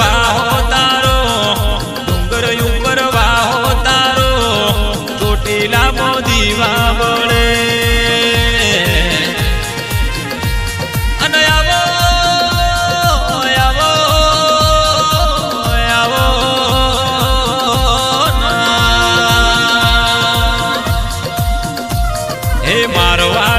વાહો તારો ડુંગર ઉપર વાહો અને આવો આવો મારવાડની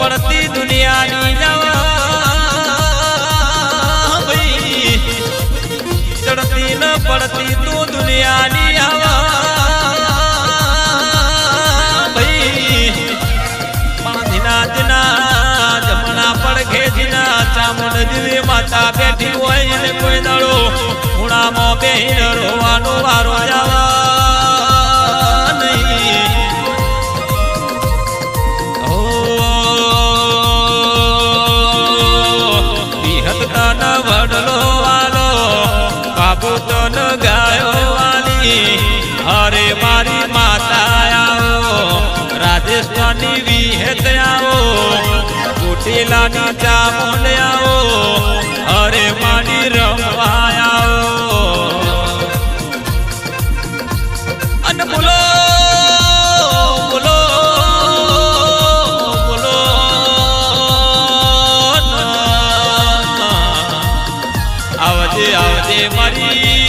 પડતી દુનિયાની નવા ભાઈ. ચડતી ન પડતી તો દુનિયાની આવા ભાઈ. પાંધીના જના જમણા પડઘે જીના ચામુંડ જેવી માતા બેઠી હોય ને કોઈ દળો ખૂણામાં બેહીને રોવાનો વારો જવા. ચોટીલાની ચા આવો અરે માની રમવા આવો અને બોલો બોલો બોલો આવજે આવજે મારી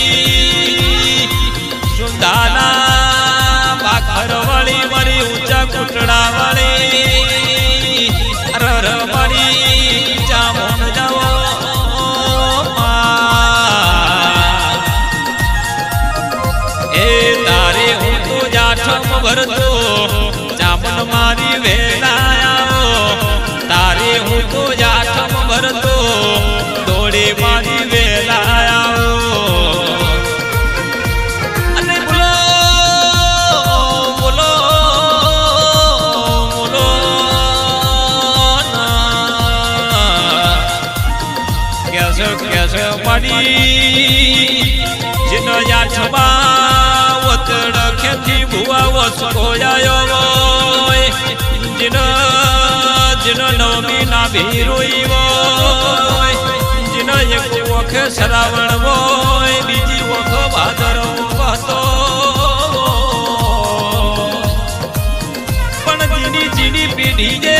ભરતો ચામન મારી વેલાયો તારે હું તો જાઠમ વરતો દોડે મારી વેલાયો અને બોલો બોલો બોલો. કેસો કેસો પડી, જેનો યાઠમાં વતડ વસકો આયો હોય જેનો જેનો નવમી ના ભીરોઈ હોય જેનો એક વખ શ્રાવણ હોય, બીજી વખ ભાદર વખતો પણ જીની જીની પેઢી જે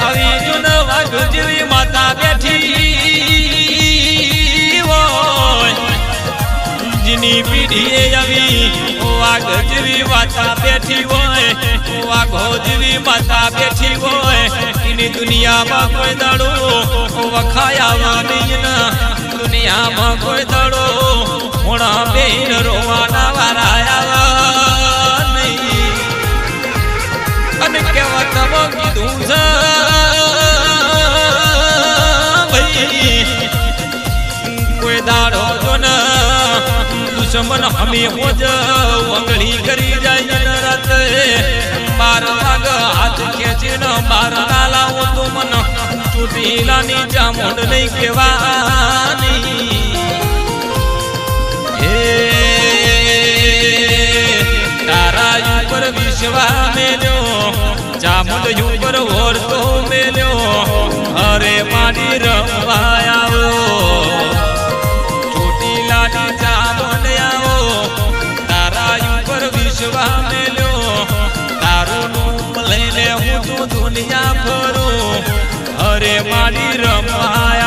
આવી જુન વાઘ માતા બેઠી હોય. જીની પેઢીએ આવી વાઘ જેવી માતા બેઠી હોય વાઘો જેવી માતા બેઠી હોય, એની દુનિયામાં કોઈ દડો વખાયા નહીં ના. દુનિયામાં કોઈ દડો હોણા બેન રોવાના વારાયા નહીં. અને કેવા તમો કીધું છે, ભાઈ. કોઈ દાડો જો ને દુશ્મન હમે હોજ વંગળી કરી જાય રાતે. બાર વાગ હાથ ન બાર ના લાવો તો મન ચોટીલાની ચામુંડ નહીં કહેવાની. તારા ઉપર વિશ્વા મેલ્યો. ચામુંડ ઉપર ઓરતો મેલ્યો. અરે મારી રમવાયાઓ વિશ્વા મેલ્યો તારું લઈને હું તું દુનિયા ફરું અરે મારી રમવાયાઓ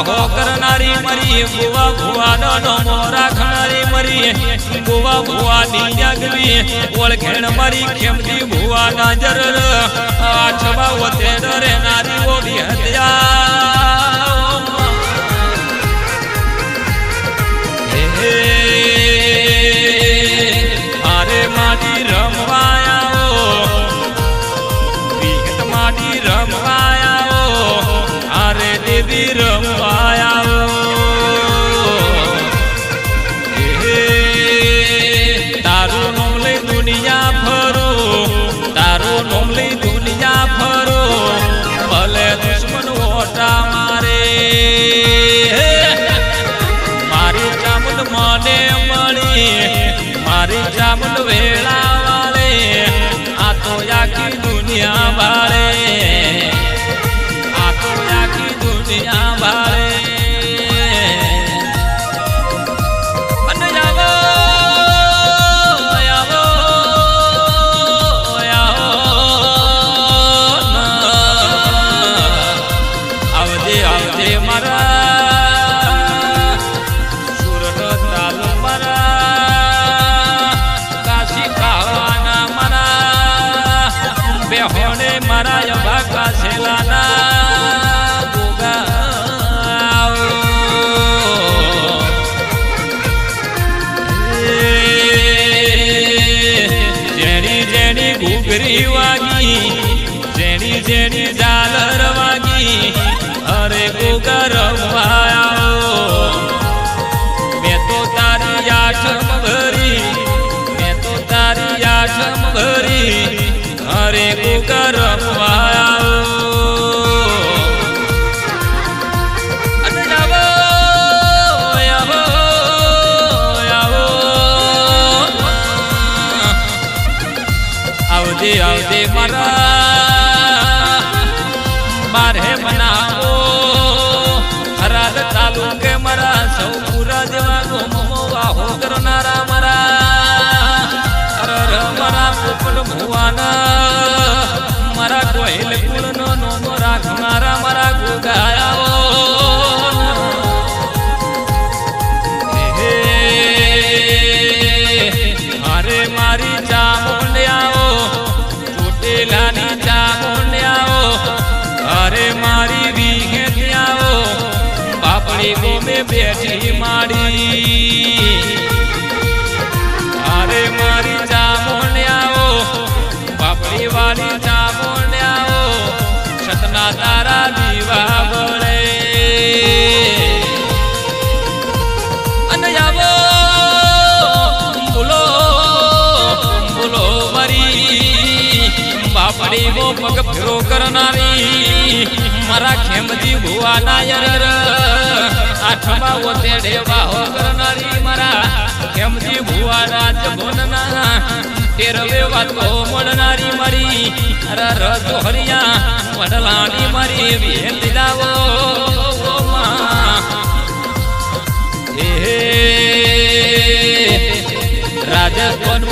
વાહો કરનારી મરી ભુવા ભુવાનો મોરા રાખનારી મરી ભુવા ભુવાની જગવી ઓળખેણ મારી ખેમતી ભુવાના જરર છવા ઓતે ડરે નારી ઓડી હત્યા. ચામુંડ વેળા ઘૂઘરી વાગી જેની જેની ઝાલર વાગી અરે રમવાયો મેં તો તારી આઠમ ભરી, મેં તો તારી આઠમ ભરી મારા. મારે બનાવો હરાદ ચાલુ કે મારા. સૌ પૂરા જેવા ગોમો વાહો કરનારા બાપડી ગોમે બેઠી માડી મારી વો પગ ફેરો કરનારી? મારા ખેમજી ભુવા નાયર આઠમા ઓતે ડેવા હો કરનારી મારા ખેમજી ભુવા રાજ ભોનના તેરવે વાતો મળનારી મારી. અર રજો હરિયા વડલાની મારી વેલ દાવો રાજકોટ